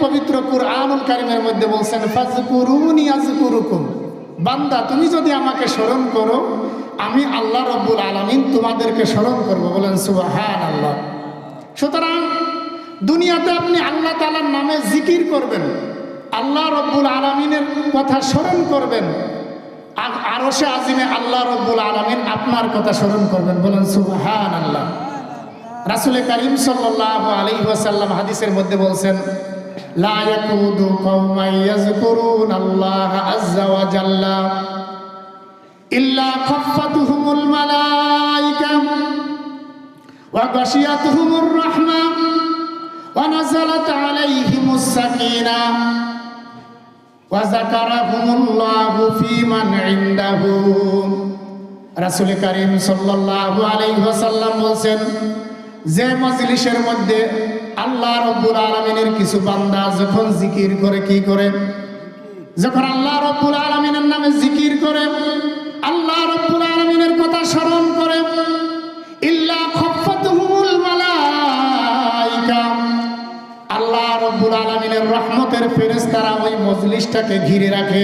পবিত্র কুরআনুল কারিমের মধ্যে বলছেন, ফাজকুরুনি আজকুরুকুম বান্দা, তুমি যদি আমাকে স্মরণ করো, আমি আল্লাহ রব্বুল আলমিন তোমাদেরকে স্মরণ করব। বলেন সুবাহান আল্লাহ সুতরাং দুনিয়াতে আপনি আল্লাহ তালার নামে জিকির করবেন, আল্লাহ রব্বুল আলমিনের কথা স্মরণ করবেন, আর- আরও সে আজিমে আল্লাহ রব্বুল আলমিন আপনার কথা স্মরণ করবেন। বলেন সুবাহান আল্লাহ রাসুল করিম সাল্লাহ আলী ওয়াসাল্লাম হাদিসের মধ্যে বলছেন ইয়াযকুরুন আল্লাহ আযজা ওয়া জাল্লা ইল্লা খাফাতুহুমুল মালায়েকা ওয়া গাশিয়াতুহুমুর রাহমা ওয়া নাযালাত আলাইহিমুস সাকিনা ওয়া যাকারাহুমুল্লাহু ফী মান ইনদাহু রাসুল করিম সাল্লাল্লাহু আলাইহি ওয়াসাল্লাম বলছেন, যে মজলিসের মধ্যে আল্লাহ রব্বুল আলমিনের কিছু বান্দা যখন জিকির করে কি করে? যখন আল্লাহ রব্বুল আলমিনের নামে জিকির করে, আল্লাহ রব্বুল আলমিনের কথা স্মরণ করে, ইল্লা খফাতুহুমুল মালাইকা, আল্লাহ রব্বুল আলমিনের রহমতের ফেরেশতারা ওই মজলিসটাকে ঘিরে রাখে।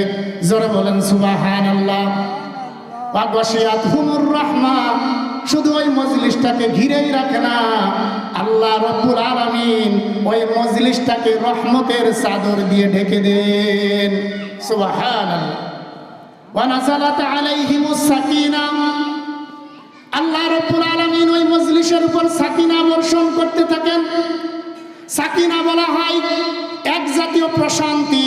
জোরে বলেন সুবাহান আল্লাহ ওয়াগশিয়াত হুমুর রহমা শুধু ওই মজলিসটাকে ঘিরেই রাখে না। আল্লাহ রব্বুল আলামিন ওই মজলিসটাকে রহমতের চাদর দিয়ে ঢেকে দেন। সাকিনা। আল্লাহ রব্বুল আলামিন ওই মজলিসের উপর সাকিনা বর্ষণ করতে থাকেন। সাকিনা বলা হয়, এক জাতীয় প্রশান্তি,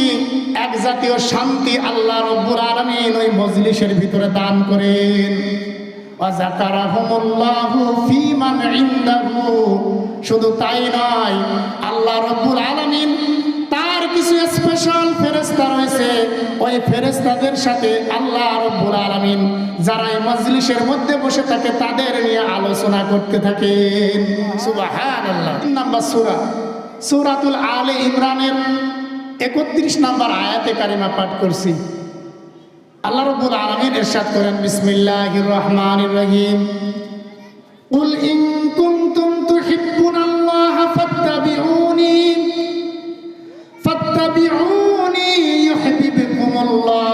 এক জাতীয় শান্তি আল্লাহ রব্বুল আলামিন ওই মজলিসের ভিতরে দান করেন। শুধু তাই নয়, আল্লাহ রব্বুল আলামিন তার কিছু স্পেশাল ফেরেশতা রয়েছে। ওই ফেরেস্তাদের সাথে আল্লাহ রব্বুল আলামিন যারা এই মজলিসের মধ্যে বসে থাকে, তাদের নিয়ে আলোচনা করতে থাকেন। নাম্বার সূরা। সূরাতুল আলে ইমরানের একত্রিশ নাম্বার আয়াতে কারিমা পাঠ করছি। আল্লাহ রব্বুল আলামিন ইরশাদ করেন বিসমিল্লাহির রহমানির রহিম قل إن كنتم تحبون الله فاتبعوني فاتبعوني يحببكم الله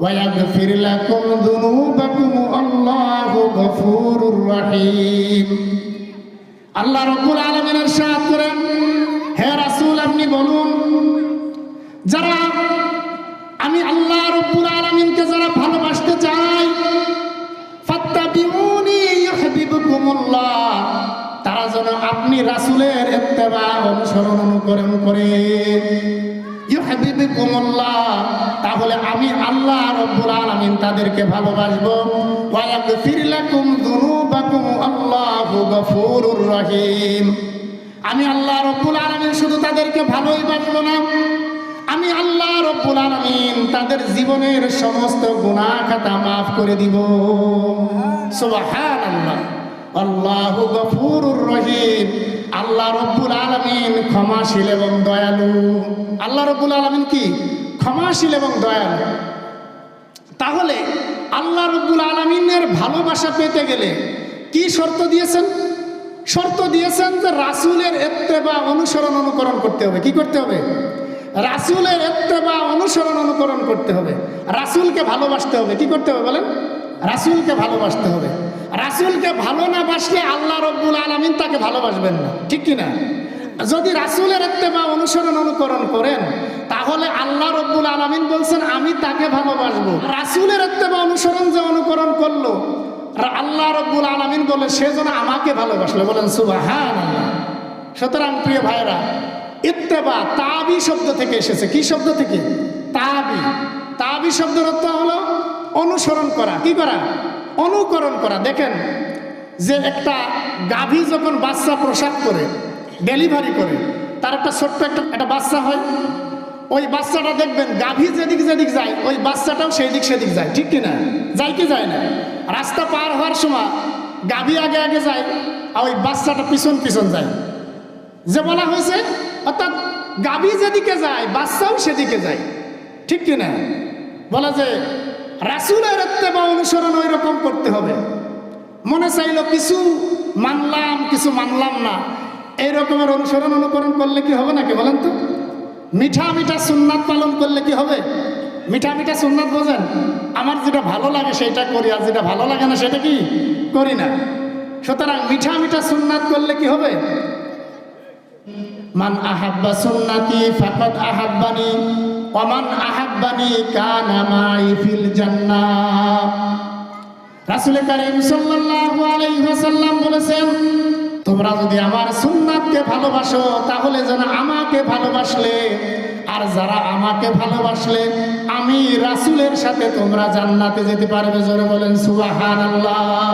ويغفر لكم ذنوبكم الله غفور رحيم আল্লাহ রব্বুল আলমিনের সাথ করেন হে রাসূল আপনি বলুন যারা আপনি রাসূলের এত্তেবা অনুসরণ অনুকরণ করে। তাহলে আমি আল্লাহ রব্বুল আলামিন তাদেরকে ভালোবাসবো। রহিম। আমি আল্লাহ রব্বুল আলামিন শুধু তাদেরকে ভালোই বাসবো না, আমি আল্লাহ রব্বুল আলামিন তাদের জীবনের সমস্ত গুনাহ খাতা মাফ করে দিব। সুবহানাল্লাহ। আল্লাহু গফুরুর রহিম। আল্লাহ রব্বুল আলামিন ক্ষমাশীল এবং দয়ালু। আল্লাহ রব্বুল আলামিন কি? ক্ষমাশীল এবং দয়ালু। তাহলে আল্লাহ রব্বুল আলমিনের ভালোবাসা পেতে গেলে কি শর্ত দিয়েছেন? শর্ত দিয়েছেন যে রাসুলের এত্তেবা অনুসরণ অনুকরণ করতে হবে। কি করতে হবে? রাসুলের এত্তেবা অনুসরণ অনুকরণ করতে হবে। রাসুলকে ভালোবাসতে হবে। কি করতে হবে বলেন? রাসুলকে ভালোবাসতে হবে। রাসুলকে ভালো না বাসলে আল্লাহ রব্বুল আলমিন তাকে ভালোবাসবেন না। ঠিক কি না যদি রাসুলের বা অনুসরণ অনুকরণ করেন, তাহলে আল্লাহ রব্বুল আলমিন বলছেন, আমি তাকে ভালোবাসবো। রাসুলের বা অনুসরণ যে অনুকরণ করল আল্লাহ রব্বুল আলমিন বলে সে যেন আমাকে ভালোবাসলো। বলেন সুবাহ সুতরাং প্রিয় ভাইরা ইত্তেবা তাবি শব্দ থেকে এসেছে। কি শব্দ থেকে? তাবি। তাবি শব্দের অর্থ হলো অনুসরণ করা। কি করা? অনুকরণ করা। দেখেন যে একটা গাভী যখন বাচ্চা প্রসাদ করে, ডেলিভারি করে, তার একটা ছোট্ট একটা একটা বাচ্চা হয়। ওই বাচ্চাটা দেখবেন গাভী যেদিক যেদিক যায়, ওই বাচ্চাটাও সেই দিক সেদিক যায়, ঠিক কিনা? যায় কি যায় না? রাস্তা পার হওয়ার সময় গাভী আগে আগে যায় আর ওই বাচ্চাটা পিছন পিছন যায়। যে বলা হয়েছে, অর্থাৎ গাভী যেদিকে যায়, বাচ্চাও সেদিকে যায়, ঠিক কিনা? বলা যে রাসুলের বা অনুসরণ ওই রকম করতে হবে। মনে চাইলো কিছু মানলাম কিছু মানলাম না। এই রকমের অনুসরণ, অনুকরণ করলে কি হবে নাকি বলেন তো? মিঠা মিঠা সুন্নাত পালন করলে কি হবে? মিঠা মিঠা সুন্নাত বোঝেন? আমার যেটা ভালো লাগে সেটা করি, আর যেটা ভালো লাগে না সেটা কি? করি না। সুতরাং মিঠা মিঠা সুন্নাত করলে কি হবে? মান আহাব্বা সুন্নাতি ফাকাদ আহাব্বানি। ওমান আহাব্বানি কানা ফিল জান্নাহ। রাসূল করিম সাল্লাল্লাহু আলাইহি ওয়াসাল্লাম বলেছেন, তোমরা যদি আমার সুন্নাতকে ভালোবাসো, তাহলে যেন আমাকে ভালোবাসলে। আর যারা আমাকে ভালোবাসলে, আমি রাসূলের সাথে তোমরা জান্নাতে যেতে পারবে। জোরে বলেন, সুবহানাল্লাহ।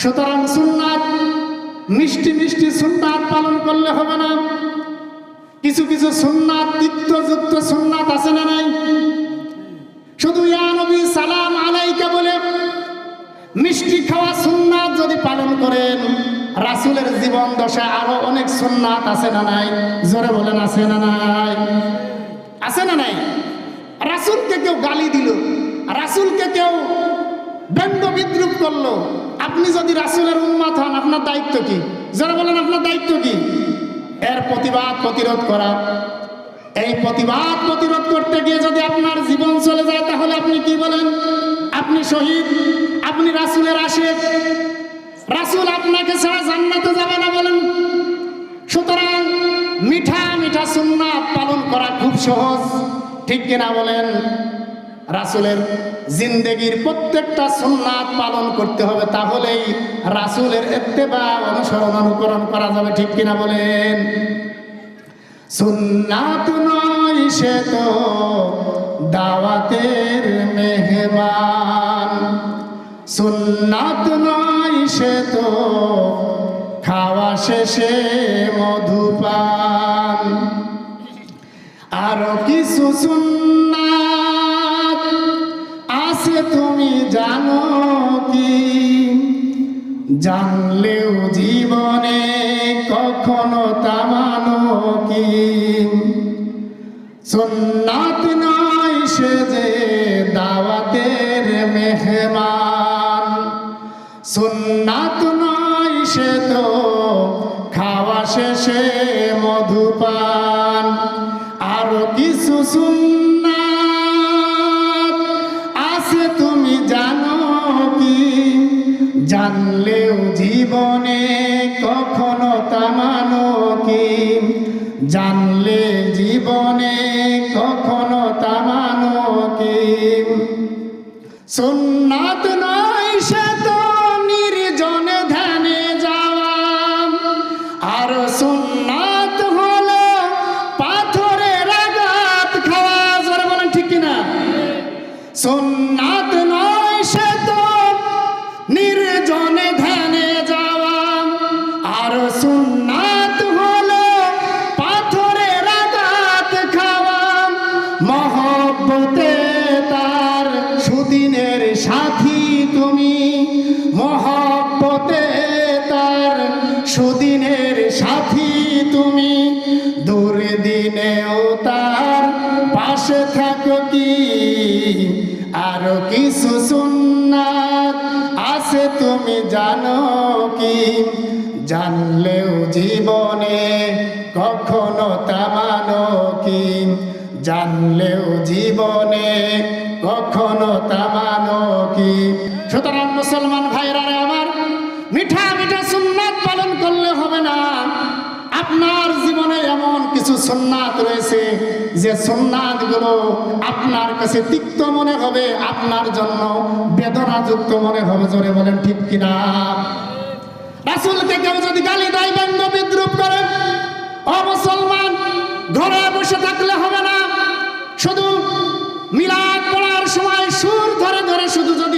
সুতরাং সুন্নাত, মিষ্টি মিষ্টি সুন্নাত পালন করলে হবে না। কিছু কিছু সুন্নাত তিক্তযুক্ত সুন্নাত আছে না নাই? শুধু ইয়া নবী সালাম আলাইকা বলে মিষ্টি খাওয়া সুন্নাত যদি পালন করেন, রাসুলের জীবন দশা আরও অনেক সুন্নাত আছে না নাই? জোরে বলেন, আছে না নাই? আছে না নাই? রাসুলকে কেউ গালি দিল, রাসুলকে কেউ ব্যঙ্গ বিদ্রুপ করল। আপনি যদি রাসুলের উন্মাত হন, আপনার দায়িত্ব কি? যারা বলেন, আপনার দায়িত্ব কি? এর প্রতিবাদ প্রতিরোধ করা। এই প্রতিবাদ প্রতিরোধ করতে গিয়ে যদি আপনার জীবন চলে যায়, তাহলে আপনি কি বলেন? আপনি শহীদ, আপনি রাসুলের আশেক। রাসুল আপনাকে ছাড়া জান্নাতে যাবে না বলেন। সুতরাং মিঠা মিঠা সুন্নাত পালন করা খুব সহজ। ঠিক কিনা বলেন? রাসুলের জিন্দেগির প্রত্যেকটা সুন্নাত পালন করতে হবে, তাহলেই রাসুলের এত্তেবা অনুসরণ অনুকরণ করা যাবে, ঠিক কিনা বলেন? সুন্নাত নয় সে তো দাওয়াতের মেহমান। সুন্নাত নয় সে তো খাওয়া শেষে মধুপান। আরও কিছু সুন্নাত জানলেও জীবনে কখনো তামানো কি? সুন্নাত নয় সে যে দাওয়াতের মেহমান। সুন্নাত নয় সে তো খাওয়া শেষে জানলে জীবনে কখনো তামানো কি? সুন্নাত মহব্বতে তার সুদিনের সাথী তুমি। মহব্বতে তার সুদিনের সাথী তুমি। দুর্দিনেও তার পাশে থাকো কি? আরও কিছু সুন্নাত আছে তুমি জানো কি? জানলেও জীবনে কখনো তামানো কি? জানলেও জীবনে কখনো তামানো কি? সুতরাং মুসলমান ভাইরা আমার, মিঠা মিঠা সুন্নাত পালন করলে হবে না। আপনার জীবনে এমন কিছু সোননাথ রয়েছে যে সোননাথগুলো আপনার কাছে তিক্ত মনে হবে, আপনার জন্য বেদনাযুক্ত মনে হবে। জোরে বলেন ঠিক কিনা? রাসুলকে কেউ যদি গালি দেয়, ব্যঙ্গ বিদ্রুপ করে ও মুসলমান, ঘরে বসে থাকলে হবে না।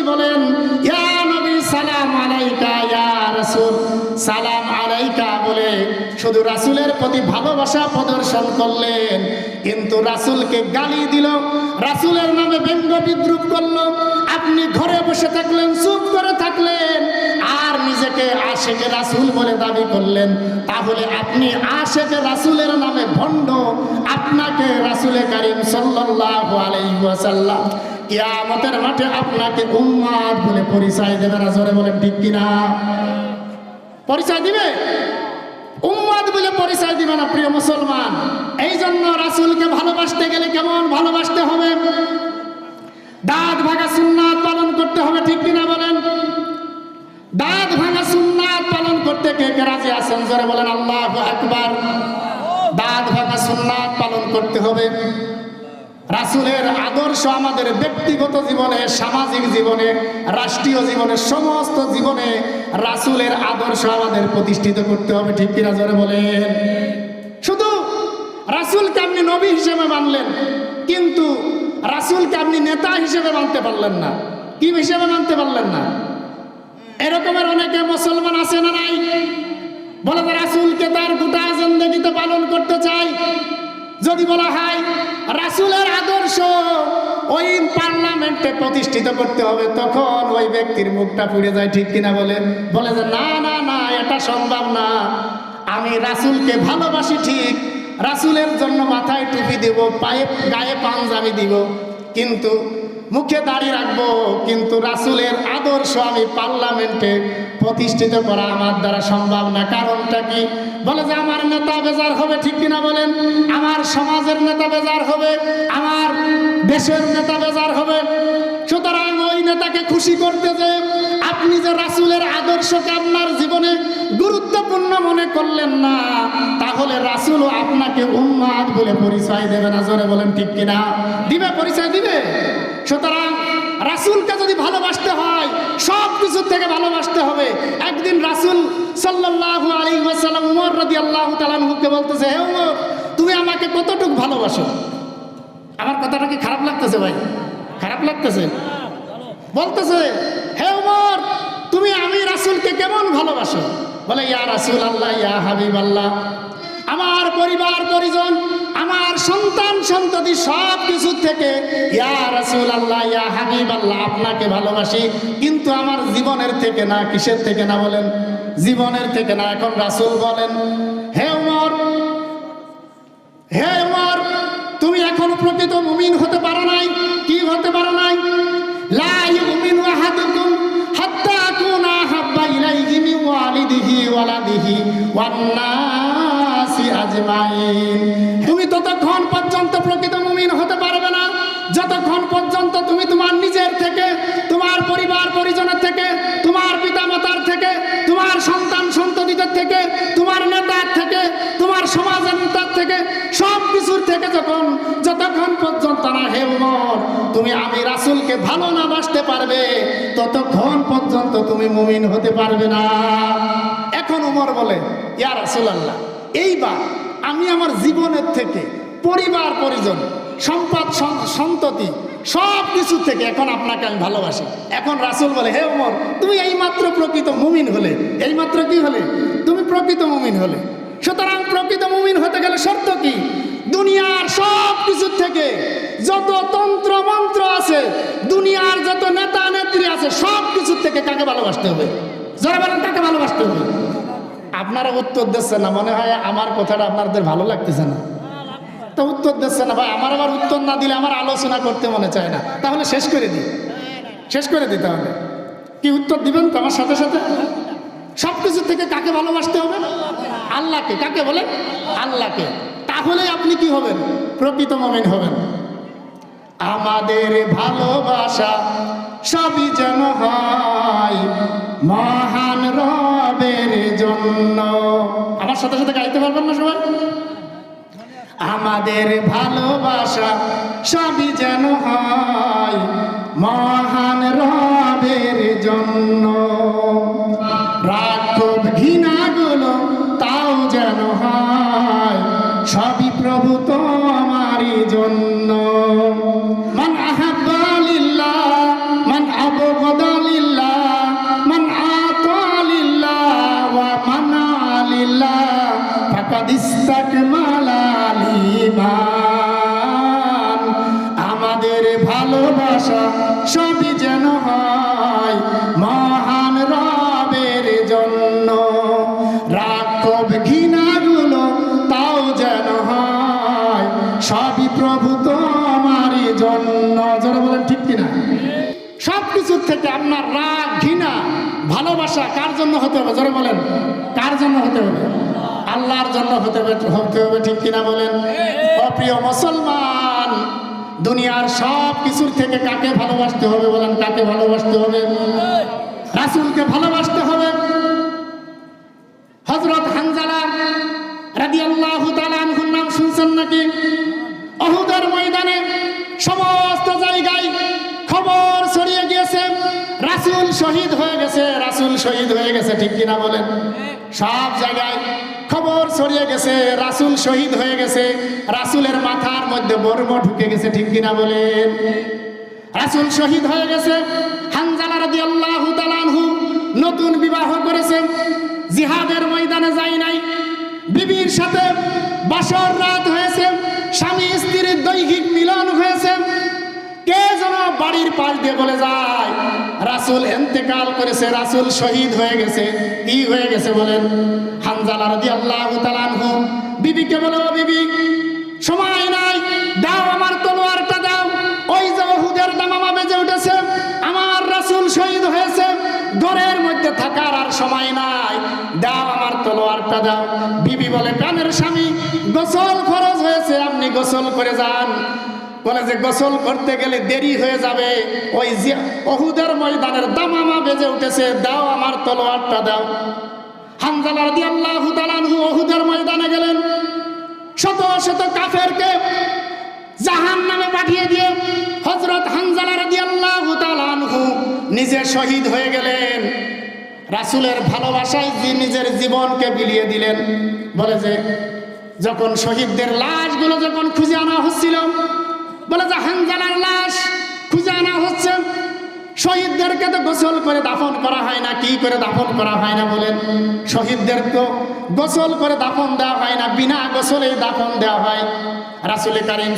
যদি বলেন নবী, সালাম আলাইকা বলে শুধু রাসূলের প্রতি ভালোবাসা প্রদর্শন করলেন, কিন্তু রাসূলকে গালি দিল, রাসূলের নামে ব্যঙ্গ বিদ্রুপ করল। আপনি ঘরে বসে থাকলেন, চুপ করে থাকলেন, আর নিজেকে আশেকে রাসূল বলে দাবি করলেন। তাহলে আপনি আশেকে রাসূলের নামে ভণ্ড, আপনাকে রাসূলে কারীম সাল্লাল্লাহু আলাইহি কিয়ামতের মাঠে আপনাকে উম্মাদ বলে পরিচয় দেবে না জোরে বলেন, ঠিক কিনা? পরিচয় দিবে? উম্মাদ বলে পরিচয় দিবে না, প্রিয় মুসলমান। এই জন্য রাসূলকে ভালোবাসতে গেলে কেমন ভালোবাসতে হবে? দাঁত ভাঙা সুন্নাত পালন করতে হবে, ঠিক কিনা বলেন? দাঁত ভাঙা সুন্নাত পালন করতে কে কে রাজি আছেন? জোরে বলেন, আল্লাহ আকবার। দাঁত ভাঙা সুন্নাত পালন করতে হবে। রাসূলের আদর্শ আমাদের ব্যক্তিগত জীবনে, সামাজিক জীবনে, রাষ্ট্রীয় জীবনে, সমস্ত জীবনে রাসূলের আদর্শ আমাদের প্রতিষ্ঠিত করতে হবে, ঠিক কিনা জোরে বলেন? শুধু রাসূলকে আপনি নবী হিসেবে মানলেন, কিন্তু রাসূলকে আপনি নেতা হিসেবে মানতে পারলেন না। কি হিসেবে মানতে পারলেন না? এরকমের অনেকে মুসলমান আছে না নাই? বলে রাসূলকে তার গোটা জিন্দগিতে পালন করতে চাই। যদি বলা হয়, রাসুলের আদর্শ, ওই পার্লামেন্টে প্রতিষ্ঠিত করতে হবে, তখন ওই ব্যক্তির মুখটা পুড়ে যায়, ঠিক কিনা বলে বলে যে, না না না, এটা সম্ভব না। আমি রাসুলকে ভালোবাসি ঠিক, রাসুলের জন্য মাথায় টুপি দেব, পায়ে, গায়ে পাঞ্জাবি দিব, কিন্তু মুখে দাঁড়িয়ে রাখব, কিন্তু রাসূলের আদর্শ আমি পার্লামেন্টে প্রতিষ্ঠিত করা আমার দ্বারা সম্ভব না। কারণটা কি? বলে যে আমার নেতা বেজার হবে, ঠিক কিনা বলেন? আমার সমাজের নেতা বেজার হবে, আমার দেশের নেতা বেজার হবে। সুতরাং ওই নেতাকে খুশি করতে যে আপনি যে রাসূলের আদর্শকে আপনার জীবনে গুরুত্বপূর্ণ মনে করলেন না, তাহলে রাসূলও আপনাকে উম্মাদ বলে পরিচয় দেবে না। জোরে বলেন, ঠিক কিনা? দিবে, পরিচয় দিবে? সুতরাং রাসূলকে যদি ভালোবাসতে হয়, সব কিছুর থেকে ভালোবাসতে হবে। একদিন রাসূল সাল্লাল্লাহু আলাইহি ওয়াসাল্লাম উমর রাদিয়াল্লাহু তাআলা আনহুকে বলতেছে, হে উমর, তুমি আমাকে কতটুকু ভালোবাসো? আমার কথাটা কি খারাপ লাগতেছে ভাই? খারাপ লাগতেছে? বলতেছে, হে উমর, তুমি আমি রাসূলকে কেমন ভালোবাসো? বলে, ইয়া রাসূল আল্লাহ ইয়া হাবিব আল্লাহ আমার পরিবার, পরিজন আমার সন্তান, সন্ততি সব কিছু থেকে, ইয়া আল্লাহ ইয়া আল্লাহ আপনাকে ভালোবাসি, কিন্তু আমার জীবনের থেকে না, কিসের থেকে না বলেন? জীবনের থেকে না, এখন রাসূল বলেন, হে উমর হে উমর, তুমি এখন প্রকৃত মুমিন হতে পারো নাই, কি হতে পারো নাই? লা ইউমিনু আহাদুকুম হাত্তা আকুনা হাব্বা ইলাইহি ওয়ালিদিহি ওয়ালাদিহি ওয়ান নাসি আজমাইন তুমি ততক্ষণ পর্যন্ত প্রকৃত মুমিন হতে পারবে না। যতক্ষণ পর্যন্ত তুমি তোমার নিজের থেকে, তোমার পরিবার পরিজনের থেকে, তোমার পিতামাতার থেকে, তোমার সন্তান সন্ততিদের থেকে, তোমার নেতার থেকে, তোমার সমাজের নেতার থেকে, সব কিছুর থেকে যখন, যতক্ষণ পর্যন্ত না হে উমর, তুমি আমি রাসূলকে ভালো না বাসতে পারবে, ততক্ষণ পর্যন্ত তুমি মুমিন হতে পারবে না। এখন উমর বলে, ইয়া রাসূলুল্লাহ এইবার আমি আমার জীবনের থেকে, পরিবার, পরিজন, সম্পদ, সন- সন্ততি, সব কিছু থেকে এখন আপনাকে আমি ভালোবাসি। এখন রাসূল বলে, হে উমর তুমি এইমাত্র প্রকৃত মুমিন হলে। এইমাত্র কি হলে? তুমি প্রকৃত মুমিন হলে। সুতরাং প্রকৃত মুমিন হতে গেলে শর্ত কি? দুনিয়ার সব কিছুর থেকে যত তন্ত্র, মন্ত্র আছে, দুনিয়ার যত নেতা, নেত্রী আছে, সব কিছুর থেকে কাকে ভালোবাসতে হবে? যারা বলেন, কাকে ভালোবাসতে হবে? আপনারা উত্তর দিচ্ছেন না, মনে হয় আমার কথাটা আপনাদের ভালো লাগতেছে না। তো উত্তর দিচ্ছে না, ভাই, আমার আবার উত্তর না দিলে আমার আলোচনা করতে মনে চায় না। তাহলে শেষ করে দিই। শেষ করে দিই তাহলে। কি উত্তর দিবেন তো আমার সাথে সাথে? সব কিছু থেকে কাকে ভালোবাসতে হবে? আল্লাহকে। কাকে বলে আল্লাহকে। তাহলে আপনি কি হবেন? প্রকৃত মমিন হবেন। আমাদের ভালোবাসা সবই যেন হয় মহান রবের জন্য। আমার সাথে সাথে গাইতে পারবেন না সবাই? আমাদের ভালোবাসা সবই যেন হয় মহান রবের জন্য। ভালোবাসা কার জন্য হতে হবে? জোরে বলেন। কার জন্য হতে হবে? আল্লাহর জন্য হতে হবে হতে হবে ঠিক কিনা বলেন? অপ্রিয় মুসলমান দুনিয়ার সব কিছুর থেকে কাকে ভালোবাসতে হবে বলেন? কাকে ভালোবাসতে হবে? রাসূলকে ভালোবাসতে হবে। হযরত হানজালা রাদিয়াল্লাহু তাআলা আনহুর নাম শুনছেন নাকি? অহুদের শহীদ হয়ে গেছে, ঠিক কিনা বলেন? সব জায়গায় খবর ছড়িয়ে গেছে, রাসূল শহীদ হয়ে গেছে, রাসূলের মাথার মধ্যে বর্ম ঢুকে গেছে, ঠিক কিনা বলেন? রাসূল শহীদ হয়ে গেছে, হানজালা তাআলা আনহু নতুন বিবাহ করেছে, জিহাদের ময়দানে যাই নাই, বিবির সাথে বাসর রাত হয়েছে, স্বামী স্ত্রীর দৈহিক মিলন হয়েছে, কে যেন বাড়ির পাশ দিয়ে বলে যায় রাসূল এন্তেকাল করেছে, রাসূল শহীদ হয়ে গেছে। কি হয়ে গেছে বলেন? হানজালা রাদিয়াল্লাহু তাআলা আনহু, বিবিকে বলে, বিবি, সময় নাই, দাও আমার তলোয়ারটা দাও। ওই যে ওহুদের দামামা বেজে উঠেছে, আমার রাসুল শহীদ হয়েছে। ঘরের মধ্যে থাকার আর সময় নাই, দাও আমার তলোয়ারটা দাও। বিবি বলে, প্রাণের স্বামী, গোসল খরচ হয়েছে, আপনি গোসল করে যান। বলে যে গোসল করতে গেলে দেরি হয়ে যাবে। ওই যে অহুদের ময়দানের দামামা বেজে উঠেছে, দাও আমার তলোয়ারটা দাও। হানজালা রাদিয়াল্লাহু তাআলা আনহু অহুদের ময়দানে গেলেন। শত শত কাফেরকে জাহান নামে পাঠিয়ে দিয়ে হজরত হানজালা রাদিয়াল্লাহু তাআলা আনহু নিজে শহীদ হয়ে গেলেন। রাসূলের ভালোবাসায় নিজের জীবনকে বিলিয়ে দিলেন। বলে যে যখন শহীদদের লাশগুলো যখন খুঁজে আনা হচ্ছিল বলে যে হানজালার লাশ, খুঁজে আনা হচ্ছে। শহীদদেরকে তো গোসল করে দাফন করা হয় না, কি করে দাফন করা হয় না বলেন। শহীদদের তো গোসল করে দাফন দেওয়া হয় না, বিনা গোসলে দাফন দেওয়া হয়। রাসুল করিম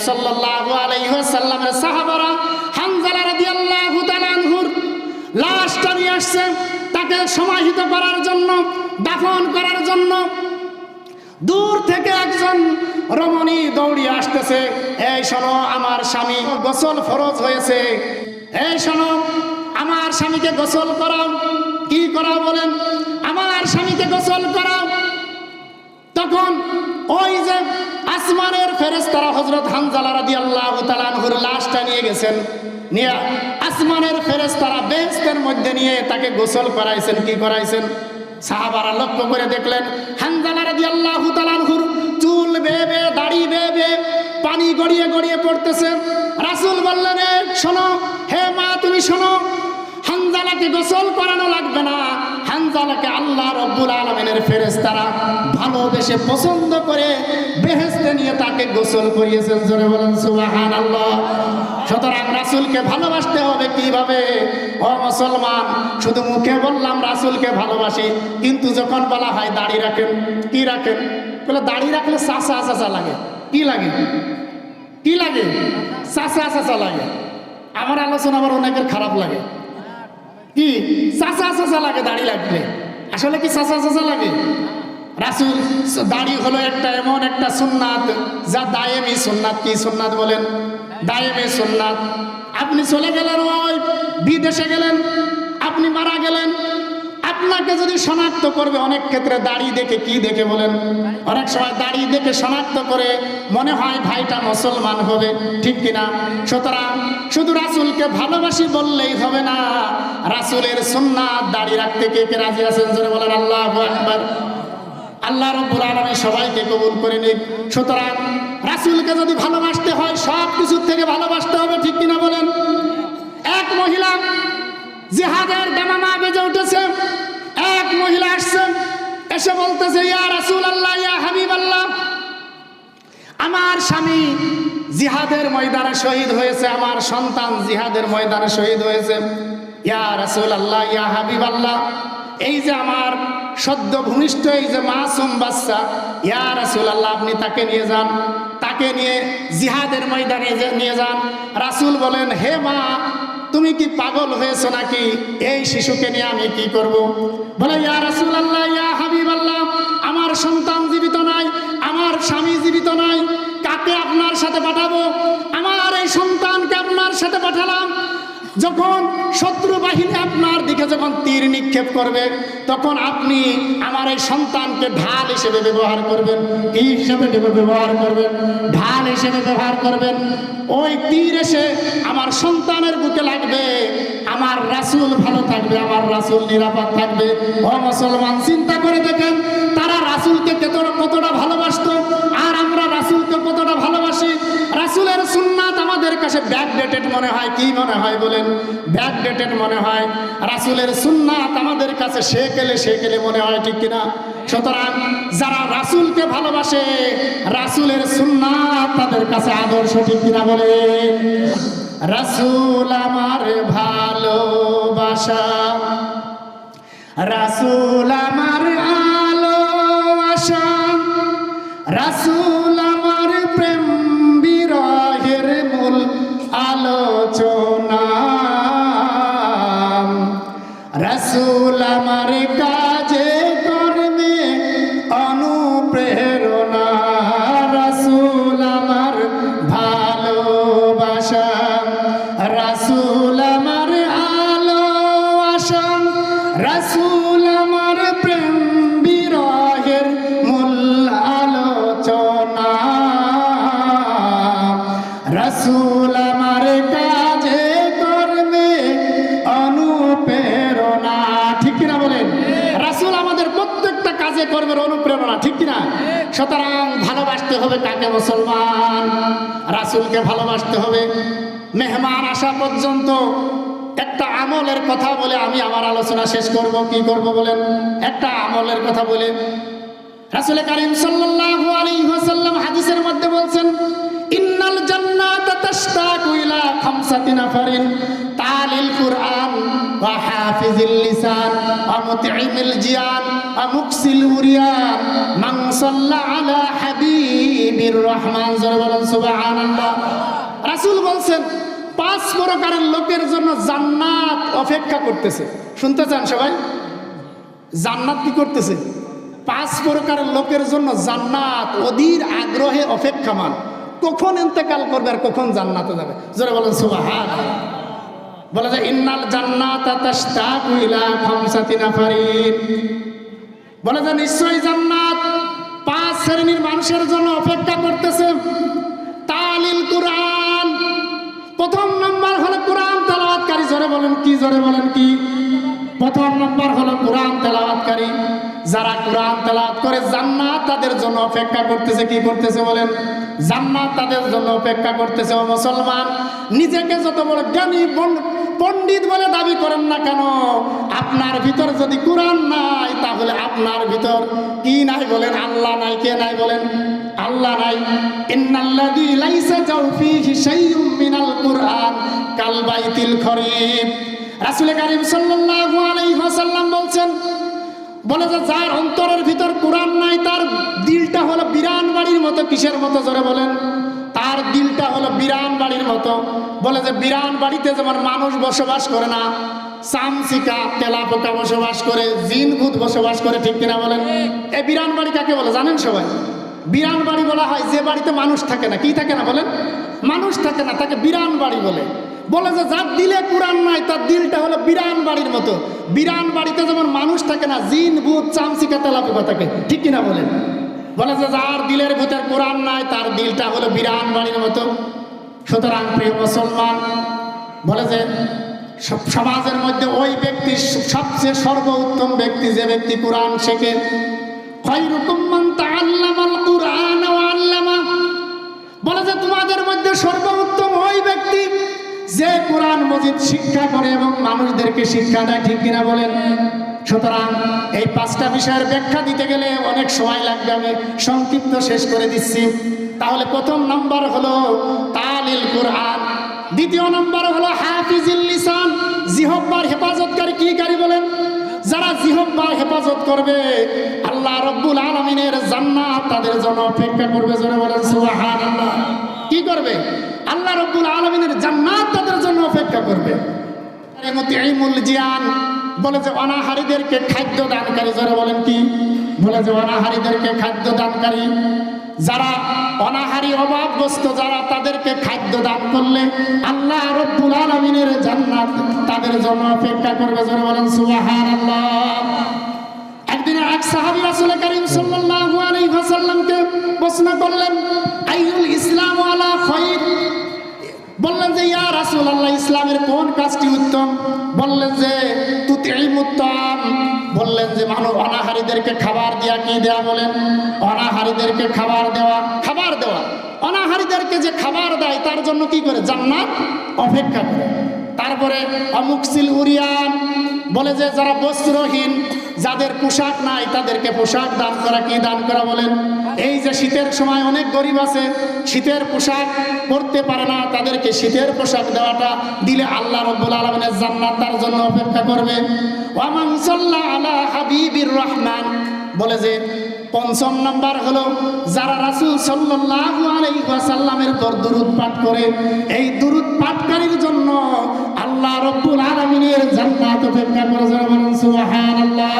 ওয়াসাল্লামের সাহাবারা হানজালা আনহুর লাশটা নিয়ে আসছে। তাকে সমাহিত করার জন্য, দাফন করার জন্য দূর থেকে একজন রমণী দৌড়িয়ে আসতেছে। এই শোনো, আমার স্বামী গোসল ফরজ হয়েছে। এই শোনো, আমার স্বামীকে গোসল করাও। কি করাও বলেন? আমার স্বামীকে গোসল করাও। তখন ওই যে আসমানের ফেরেশতারা হযরত হানজালা রাদিয়াল্লাহু তাআলা আনহুর লাশটা নিয়ে গেছেন। নিয়ে আসমানের ফেরেশতারা বেহেশতের মধ্যে নিয়ে তাকে গোসল করাইছেন। কি করাইছেন? সাহাবারা লক্ষ্য করে দেখলেন হানজালা রাজি আল্লাহ তালানহুর চুল বেয়ে দাড়ি বেয়ে পানি গড়িয়ে গড়িয়ে পড়তেছে। রাসুল বললেন "এ, শোনো হে মা তুমি শোনো হানজালাকে গোসল করানো লাগবে না। হানজালাকে আল্লাহ রব্বুল আলমিনের ফেরেস ফেরেশতারা ভালোবেসে পছন্দ করে বেহেস্তে নিয়ে তাকে গোসল করিয়েছেন। জোরে বলেন সুবাহান আল্লাহ সুতরাং রাসূলকে ভালোবাসতে হবে কীভাবে? ও মুসলমান, শুধু মুখে বললাম রাসূলকে ভালোবাসি, কিন্তু যখন বলা হয় দাড়ি রাখেন, কি রাখেন? বলে দাড়ি রাখলে চাষা চাষা লাগে। কি লাগে? কি লাগে? চাষা চাষা লাগে। আমার আলোচনা আবার অনেকের খারাপ লাগে। কি? চাচা চাচা লাগে, দাড়ি লাগলে। আসলে কি চাচা চাচা লাগে? রাসুল, দাড়ি হলো একটা এমন একটা সুন্নাত, যা দায়েমি সুন্নাত। কি সুন্নাত বলেন? দায়েমি সুন্নাত। আপনি চলে গেলেন ওই বিদেশে গেলেন, আপনি মারা গেলেন আপনাকে যদি শনাক্ত করবে, অনেক ক্ষেত্রে দাড়ি দেখে কি দেখে বলেন? অনেক সময় দাড়ি দেখে শনাক্ত করে মনে হয় ভাইটা মুসলমান হবে, ঠিক কিনা? সুতরাং শুধু রাসূলকে ভালোবাসি বললেই হবে না, রাসূলের সুন্নাত দাড়ি রাখতে কে কে রাজি আছেন? জোরে বলেন, আল্লাহু আকবার। আল্লাহ রব্বুল আলমী সবাইকে কবুল করে নিক। সুতরাং রাসুলকে যদি ভালোবাসতে হয় সব কিছুর থেকে ভালোবাসতে হবে, ঠিক কিনা বলেন? এক মহিলা জিহাদের দামামা বেজে উঠেছে। এক মহিলা আসছে, এসে বলতেছে, ইয়া রাসুল আল্লাহ ইয়া হাবিব আল্লাহ আমার স্বামী জিহাদের ময়দানে শহীদ হয়েছে, আমার সন্তান জিহাদের ময়দানে শহীদ হয়েছে। ইয়া রাসুল আল্লাহ ইয়া হাবিব আল্লাহ এই যে আমার সদ্য ভূমিষ্ঠ, এই যে মাসুম বাচ্চা, ইয়া রাসুল আল্লাহ আপনি তাকে নিয়ে যান। তাকে নিয়ে জিহাদের ময়দানে নিয়ে যান। রাসুল বলেন, হে মা তুমি কি পাগল হয়েছো নাকি? এই শিশুকে নিয়ে আমি কি করব? বলে, ইয়া রাসুল আল্লাহ ইয়া হাবিব আল্লাহ আমার সন্তান জীবিত নাই, আমার স্বামী জীবিত নাই, কাকে আপনার সাথে পাঠাবো? আমার এই সন্তানকে আপনার সাথে পাঠালাম যখন শত্রু বাহিনী আপনার দিকে যখন তীর নিক্ষেপ করবে, তখন আপনি আমার এই সন্তানকে ঢাল হিসেবে ব্যবহার করবেন। কি হিসেবে ব্যবহার করবেন? ঢাল হিসেবে ব্যবহার করবেন। ওই তীর এসে আমার সন্তানের বুকে লাগবে। আমার রাসূল ভালো থাকবে, আমার রাসূল নিরাপদ থাকবে। ও মুসলমান, চিন্তা করে দেখেন, তারা রাসূলকে কতটা ভালোবাসতো, আর আমরা রাসূলকে কতটা ভালোবাসি? রাসূলের সুন্নাত আমাদের কাছে ব্যাকডেটেড মনে হয়, কি মনে হয় বলেন? ব্যাক ব্যাকডেটেড মনে হয়। রাসূলের সুন্নাত আমাদের কাছে সে কেলে সে কেলে মনে হয়, ঠিক কিনা? সুতরাং যারা রাসূলকে ভালোবাসে, রাসুলের সুন্নাত তাদের কাছে আদর্শ, ঠিক কিনা বলে? রাসূল আমার ভালোবাসা, রাসূল আমার আলো আশা, রাসূল আলোচনা রসুল আমার কাজে রাসূলকে ভালোবাসতে হবে। মেহমান আসা পর্যন্ত একটা আমলের কথা বলে আমি আমার আলোচনা শেষ করব, কি করব বলেন? একটা আমলের কথা বলে রাসূল কারীম সাল্লাল্লাহু আলাইহি ওয়াসাল্লাম হাদিসের মধ্যে বলছেন, ইন্নাল জান্নাত তাশতাকু ইলা খামসাতি নাফারিন। তালিল কুরআন ওয়া হাফিজিল লিসান ওয়া মুতঈমিল জিয়ান ওয়া মুকসিল উরিয়ান মান সাল্লা আলা হাবিবির রহমান জোরে বলেন, সুবহানাল্লাহ। রাসূল বলছেন, পাঁচ প্রকারের লোকের জন্য জান্নাত অপেক্ষা করতেছে। শুনতে চান সবাই? জান্নাত কি করতেছে? পাঁচ প্রকারের লোকের জন্য জান্নাত অধীর আগ্রহে অপেক্ষামান। কখন ইন্তেকাল করবে আর কখন জান্নাতে যাবে? জোরে বলেন সুবহান বলা যায়, ইন্নাল জান্নাত বলা যায়, নিশ্চয়ই জান্নাত পাঁচ শ্রেণির মানুষের জন্য অপেক্ষা করতেছে। তালিল কুরআন। প্রথম নম্বর হলো কোরআন তেলাওয়াতকারী। জোরে বলেন কি, জোরে বলেন কি? প্রথম নম্বর হলো কোরআন তেলাওয়াতকারী। যারা কোরআন তেলাওয়াত করে, জান্নাত তাদের জন্য অপেক্ষা করতেছে। কি করতেছে বলেন? জান্নাত তাদের জন্য অপেক্ষা করতেছে। ও মুসলমান, নিজেকে যত বড় জ্ঞানী পণ্ডিত বলে দাবি করেন না কেন? আপনার ভিতর যদি কোরআন নাই, তাহলে আপনার ভিতর কি নাই বলেন? আল্লাহ নাই, কে নাই বলেন? আল্লাহ নাই। ইন্নাল্লাযী লাইসা জাওফিহি শাইউম মিনাল কুরআন কাল বাইতিল খরিব। রাসূল কারীম সাল্লাল্লাহু আলাইহি ওয়াসাল্লাম বলছেন, বলে যে যার অন্তরের ভিতর কোরআন নাই, তার দিলটা হলো বিরান বাড়ির মতো, কিসের মতো জোরে বলেন? তার দিলটা হলো বিরান বাড়ির মতো। বলে যে বিরান বাড়িতে যেমন মানুষ বসবাস করে না চামচিকা তেলা পোকা বসবাস করে জিন ভূত বসবাস করে, ঠিক কিনা বলেন? এই বিরান বাড়ি কাকে বলে জানেন সবাই? বিরান বাড়ি বলা হয় যে বাড়িতে মানুষ থাকে না। কি থাকে না বলেন? মানুষ থাকে না, তাকে বিরান বাড়ি বলে। বলে যে যার দিলে কোরআন নাই, তার দিলটা হলো বিরান বাড়ির মতো। বিরান বাড়িতে যেমন মানুষ থাকে না জিন ভূত চামচিকা তেলা পোকা থাকে, ঠিক কিনা বলেন? বলে যে যার দিলের ভূতের কোরআন নাই, তার দিলটা হলো বিরান বাড়ির মতো। সুতরাং প্রিয় মুসলমান বলে যে সমাজের মধ্যে ওই ব্যক্তি সবচেয়ে সর্বোত্তম ব্যক্তি যে ব্যক্তি কোরআন শেখে বলে যে তোমাদের মধ্যে সর্বোত্তম ওই ব্যক্তি যে কোরআন মজিদ শিক্ষা করে এবং মানুষদেরকে শিক্ষা দেয়, ঠিক কিনা বলেন? সুতরাং এই পাঁচটা বিষয়ের ব্যাখ্যা দিতে গেলে অনেক সময় লাগবে, আমি সংক্ষিপ্ত শেষ করে দিচ্ছি। তাহলে প্রথম নাম্বার হলো তালিল কোরআন। দ্বিতীয় নাম্বার হলো হাফিজুল লিসান। জিহব্বার হেফাজতকারী কি কারি বলেন? যারা জিহব্বার হেফাজত করবে, আল্লাহ রব্বুল আলমিনের জান্নাত তাদের জন্য অপেক্ষা করবে, জোরে বলেন সুবহানাল্লাহ। কি করবে? আল্লাহ রব্বুল আলমিনের জান্নাত তাদের জন্য অপেক্ষা করবে। জিয়ান বলে যে অনাহারীদেরকে খাদ্য দানকারী, যারা বলেন কি? বলে যে অনাহারীদেরকে খাদ্য দানকারী। যারা অনাহারী, অভাবগ্রস্ত, যারা তাদেরকে খাদ্য দান করলে আল্লাহ রব্বুল আলমিনের জান্নাত তাদের জন্য অপেক্ষা করবে, যারা বলেন সুবহানাল্লাহ। একদিন এক প্রশ্ন করলেন ইসলাম বললেন যে আল্লাহ ইসলামের কোন কাজটি উত্তম? খাবার দেয়া বলেন, অনাহারীদেরকে খাবার দেওয়া খাবার দেওয়া। অনাহারীদেরকে যে খাবার দেয়, তার জন্য কি করে? জান্নাত অপেক্ষা করে। তারপরে অমুকসিল উরিয়ান বলে যে, যারা বস্ত্রহীন, যাদের পোশাক নাই, তাদেরকে পোশাক দান করা, কি দান করা বলেন? এই যে শীতের সময় অনেক গরিব আছে, শীতের পোশাক পরতে পারে না, তাদেরকে শীতের পোশাক দেওয়াটা দিলে আল্লাহ রব্বুল আলমিনের জান্নাত তার জন্য অপেক্ষা করবে। আলা হাবিবির রহমান। বলে যে, পঞ্চম নাম্বার হলো, যারা রাসুল সাল্লু আলাইসাল্লামের পর দুরুদ পাঠ করে, এই দুরুদ পাঠকারীর জন্য আল্লাহ রব্বুল আলমিনের জান্নাত অপেক্ষা করে যারা সুবহানাল্লাহ।